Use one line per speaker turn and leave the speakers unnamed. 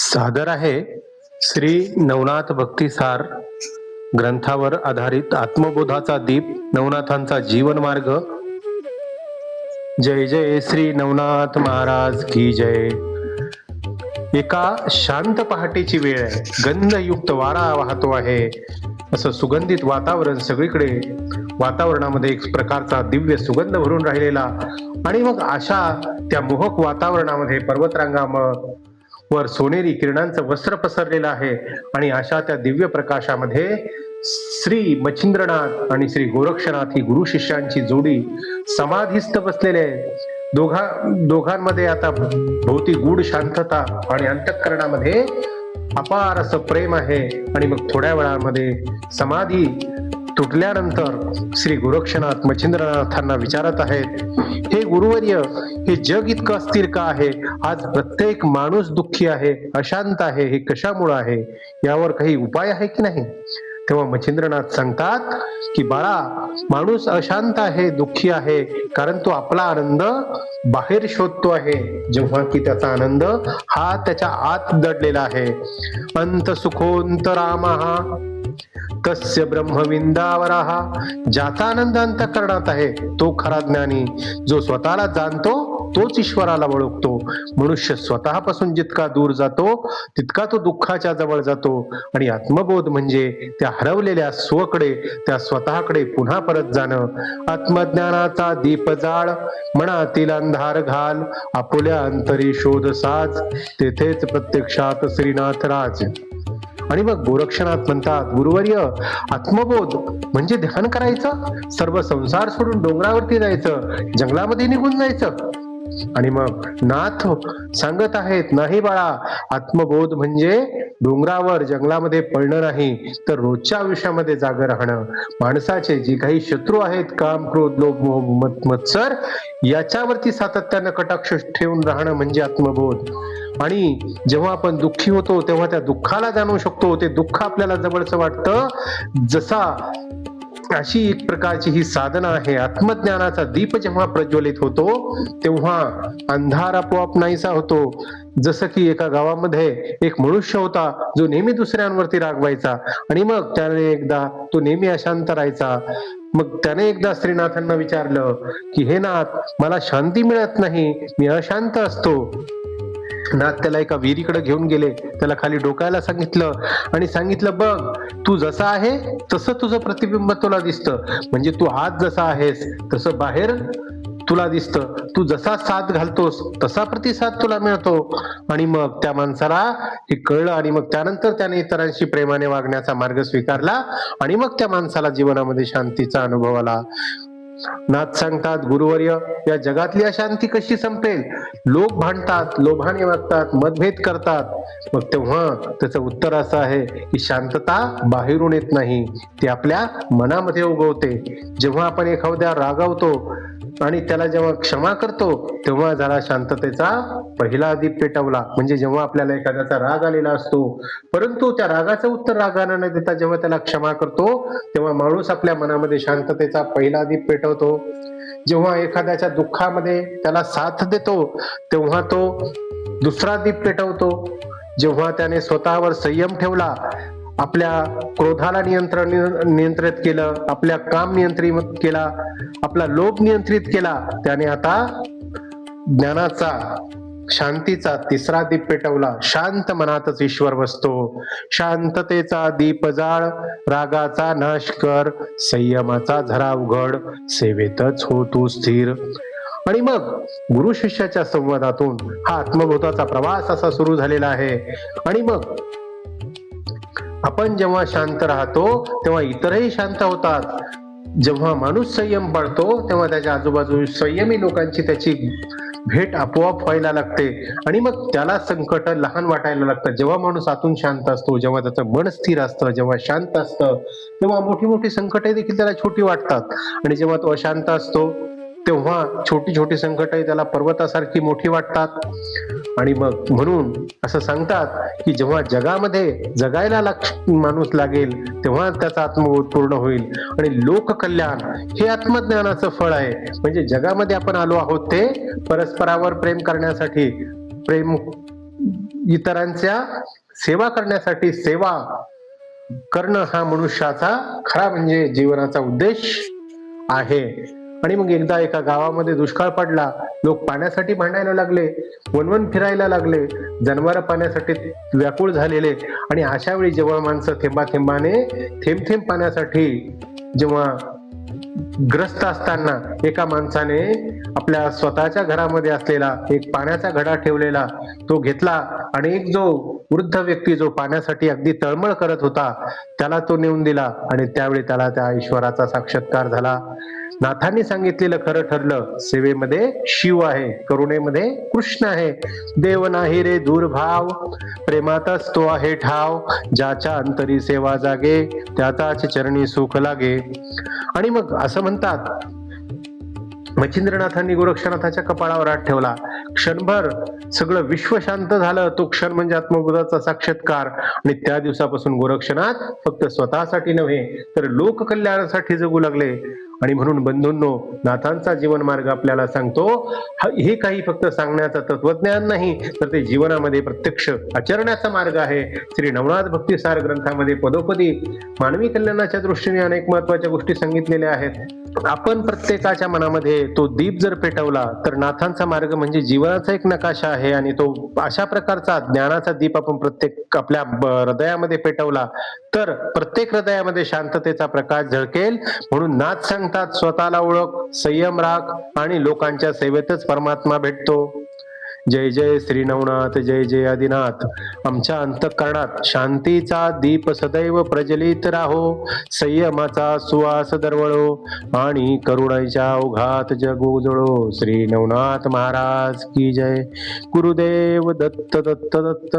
सादर आहे श्री नवनाथ भक्तिसार ग्रंथावर आधारित आत्मबोधाचा दीप नवनाथांचा जीवन मार्ग जय जय श्री नवनाथ महाराज की जय. एका शांत पहाटेची वेळ आहे. गंधयुक्त वारा वाहतो आहे. असं सुगंधित वातावरण सगळीकडे वातावरणामध्ये एक प्रकारचा दिव्य सुगंध भरून राहिलेला. आणि मग अशा त्या मोहक वातावरणामध्ये पर्वतरांगा मग वर सोनेरी किरणांचं वस्त्र पसरलेलं आहे. आणि अशा त्या दिव्य प्रकाशामध्ये श्री मच्छिंद्रनाथ आणि श्री गोरक्षनाथ ही गुरु शिष्यांची जोडी समाधीस्थ बसलेले आहे दोघा दोघांमध्ये आता भोवती गूढ शांतता आणि अंतःकरणामध्ये अपार असं प्रेम आहे. आणि मग थोड्या वेळामध्ये समाधी तुटल्यानंतर श्री गोरक्षनाथ मच्छिंद्रनाथांना विचारत आहेत हे गुरुवर्य हे जग इतकं अस्थिर का आहे? आज प्रत्येक माणूस दुःखी आहे अशांत आहे हे कशामुळं आहे? यावर काही उपाय आहे की नाही? तेव्हा मच्छिंद्रनाथ सांगतात की बाळा माणूस अशांत आहे दुःखी आहे कारण तो आपला आनंद बाहेर शोधतो आहे. जेव्हा की त्याचा आनंद हा त्याच्या आत दडलेला आहे. अंत सुखोंतरामहा तस्य ब्रह्मविंदावराहा ज्याचा आनंद अंतकरणात आहे तो खरा ज्ञानी. जो स्वतःला जाणतो तोच ईश्वराला ओळखतो. मनुष्य स्वतःपासून जितका दूर जातो तितका तो दुःखाच्या जवळ जातो. आणि आत्मबोध म्हणजे त्या हरवलेल्या स्वकडे त्या स्वतःकडे पुन्हा परत जाणं. आत्मज्ञानाचा दीप जाळ मनातील अंधार घाल आपुल्या अंतरी शोध साज. तेथेच प्रत्यक्षात श्रीनाथ राज आणि मग गोरक्षनाथ म्हणतात गुरुवर्य आत्मबोध म्हणजे ध्यान करायचं सर्व संसार सोडून डोंगरावरती जायचं जंगलामध्ये निघून जायचं. आणि मग नाथ सांगत आहेत नाही बाळा आत्मबोध म्हणजे डोंगरावर जंगलामध्ये पळणं नाही तर रोजच्या आयुष्यामध्ये जाग राहणं. माणसाचे जे काही शत्रू आहेत काम क्रोध लोभ मत्सर याच्यावरती सातत्यानं कटाक्ष ठेवून राहणं म्हणजे आत्मबोध. आणि जेव्हा आपण दुःखी होतो तेव्हा त्या दुःखाला जाणू शकतो. ते दुःख आपल्याला जवळचं वाटतं. जसा अशी एक प्रकारची ही साधना आहे. आत्मज्ञानाचा दीप जेव्हा प्रज्वलित होतो तेव्हा अंधार आपोआप नाहीसा होतो. जसं की एका गावामध्ये एक मनुष्य होता जो नेहमी दुसऱ्यांवरती रागवायचा आणि मग त्याने एकदा तो नेहमी अशांत राहायचा. मग त्याने एकदा श्रीनाथांना विचारलं की हे नाथ मला शांती मिळत नाही. मी अशांत असतो. नाथ त्याला एका विहिरीकडे घेऊन गेले. त्याला खाली डोकायला सांगितलं आणि सांगितलं बघ तू जसा आहे तसं तुझं प्रतिबिंब तुला दिसतं. म्हणजे तू हात जसा आहेस तसं बाहेर तुला दिसतं. तू जसा साथ घालतोस तसा प्रतिसाद तुला मिळतो. आणि मग त्या माणसाला हे कळलं आणि मग त्यानंतर त्याने इतरांशी प्रेमाने वागण्याचा मार्ग स्वीकारला आणि मग त्या माणसाला जीवनामध्ये शांतीचा अनुभव आला. नाथ सांगतात गुरुवर्य या जगातली अशांती कशी संपेल? लोक भांडतात लोभाने वागतात मतभेद करतात. मग तेव्हा त्याचं उत्तर असं आहे की शांतता बाहेरून येत नाही ती आपल्या मनामध्ये उगवते. जेव्हा आपण एखाद्या रागावतो आणि त्याला जेव्हा क्षमा करतो तेव्हा झाला शांततेचा पहिला दीप पेटवला म्हणजे जेव्हा आपल्याला एखाद्याचा राग आलेला असतो परंतु त्या रागाचं उत्तर रागानं न देता जेव्हा त्याला क्षमा करतो तेव्हा माणूस आपल्या मनामध्ये शांततेचा पहिला दीप पेटवतो. जेव्हा एखाद्याच्या दुःखामध्ये त्याला साथ देतो तेव्हा तो दुसरा दीप पेटवतो. जेव्हा त्याने स्वतःवर संयम ठेवला आपल्या क्रोधाला नियंत्रण नियंत्रित केलं आपल्या काम नियंत्रित केला आपला लोभ नियंत्रित केला त्याने आता ज्ञानाचा शांतीचा तिसरा दीप पेटवला. शांत मनातच ईश्वर बसतो. शांततेचा दीप जाळ रागाचा नाश कर संयमाचा झरा उघड सेवेतच हो तू स्थिर. आणि मग गुरु शिष्याच्या संवादातून हा आत्मबोधाचा प्रवास असा सुरू झालेला आहे. आणि मग आपण जेव्हा शांत राहतो तेव्हा इतरही शांत होतात. जेव्हा माणूस संयम पाळतो तेव्हा त्याच्या आजूबाजू संयमी लोकांची त्याची भेट आपोआप व्हायला लागते. आणि मग त्याला संकट लहान वाटायला लागतं. जेव्हा माणूस आतून शांत असतो जेव्हा त्याचं मन स्थिर असतं जेव्हा शांत असतं तेव्हा मोठी मोठी संकटे देखील त्याला छोटी वाटतात. आणि जेव्हा तो अशांत असतो तेव्हा छोटी छोटी संकट त्याला पर्वतासारखी मोठी वाटतात. आणि मग म्हणून असं सांगतात की जेव्हा जगामध्ये जगायला लाग माणूस लागेल तेव्हा त्याचा आत्मबोध पूर्ण होईल. आणि लोककल्याण हे आत्मज्ञानाचं फळ आहे. म्हणजे जगामध्ये आपण आलो आहोत ते परस्परावर प्रेम करण्यासाठी प्रेम इतरांच्या सेवा करण्यासाठी सेवा करणं हा मनुष्याचा खरा म्हणजे जीवनाचा उद्देश आहे. आणि मग एकदा एका गावामध्ये दुष्काळ पडला लोक पाण्यासाठी भांडायला लागले वनवन फिरायला लागले जनावर पाण्यासाठी व्याकुळ झालेले आणि अशा वेळी जेव्हा माणसं थेंबा थेंबाने थेंब थेंब पाण्यासाठी जेव्हा ग्रस्त असताना एका माणसाने आपल्या स्वतःच्या घरामध्ये असलेला एक पाण्याचा घडा ठेवलेला तो घेतला आणि एक जो वृद्ध व्यक्ती जो पाण्यासाठी अगदी तळमळ करत होता त्याला तो नेऊन दिला आणि त्यावेळी त्याला त्या ईश्वराचा साक्षात्कार झाला. नाथांनी सांगितलेलं खरं ठरलं. सेवेमध्ये शिव आहे करुणेमध्ये कृष्ण आहे. देव नाही रे दुर्भाव प्रेमातच तो आहे ठाव. ज्याच्या अंतरी सेवा जागे त्याचाच चरणी सुख लागे. आणि मग असं म्हणतात मच्छिंद्रनाथांनी गोरक्षनाथाच्या कपाळावर हात ठेवला. क्षणभर सगळं विश्व शांत झालं. तो क्षण म्हणजे आत्मबोधाचा साक्षात्कार. आणि त्या दिवसापासून गोरक्षनाथ फक्त स्वतःसाठी नव्हे तर लोककल्याणासाठी जगू लागले. आणि म्हणून बंधूंनो नाथांचा जीवन मार्ग आपल्याला सांगतो हे काही फक्त सांगण्याचं तत्वज्ञान नाही तर ते जीवनामध्ये प्रत्यक्ष आचरण्याचा मार्ग आहे. श्री नवनाथ भक्तिसार ग्रंथामध्ये पदोपदी मानवी कल्याणाच्या दृष्टीने अनेक महत्त्वाच्या गोष्टी सांगितलेल्या आहेत. आपण प्रत्येकाच्या मनामध्ये तो दीप जर पेटवला तर नाथांचा मार्ग म्हणजे जीवनाचा एक नकाशा आहे आणि तो अशा प्रकारचा ज्ञानाचा दीप आपण प्रत्येक आपल्या ब- हृदयामध्ये पेटवला तर प्रत्येक हृदयामध्ये शांततेचा प्रकाश झळकेल. म्हणून नाथ सांगतात स्वतःला ओळख संयम राख आणि लोकांच्या सेवेतच परमात्मा भेटतो. जय जय श्री नवनाथ जय जय आदिनाथ. आमच्या अंतःकरणात शांतीचा दीप सदैव प्रज्वलित राहो. संयमाचा सुवास दरवळो आणि करुणाच्या अवघात जग उजळो श्री नवनाथ महाराज की जय. गुरुदेव दत्त दत्त दत्त.